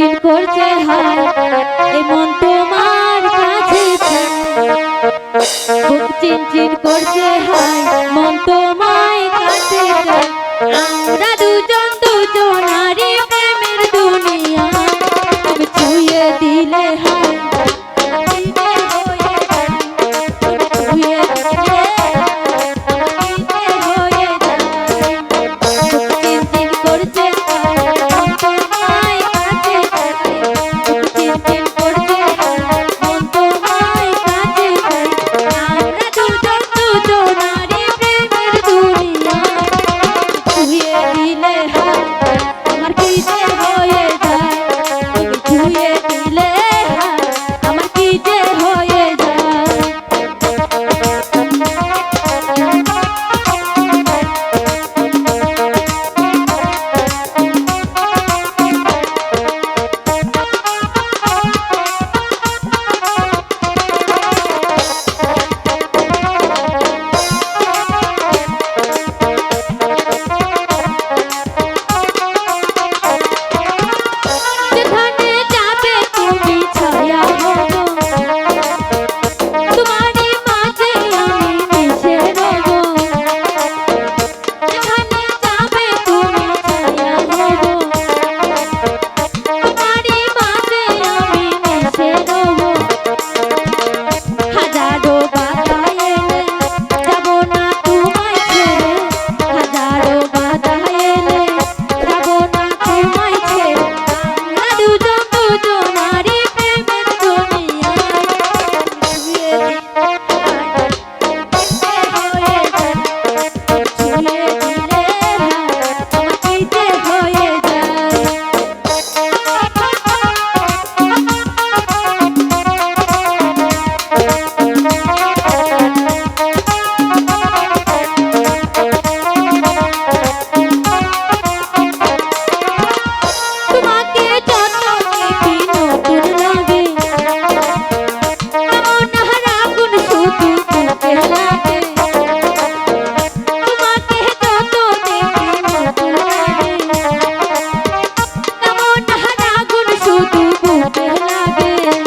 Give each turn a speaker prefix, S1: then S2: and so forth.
S1: চিনচিন করছে হায় এমন মন তোমার কাছে চায়। চিন চিন করছে হায় মন তোমায় কাছে। Yeah.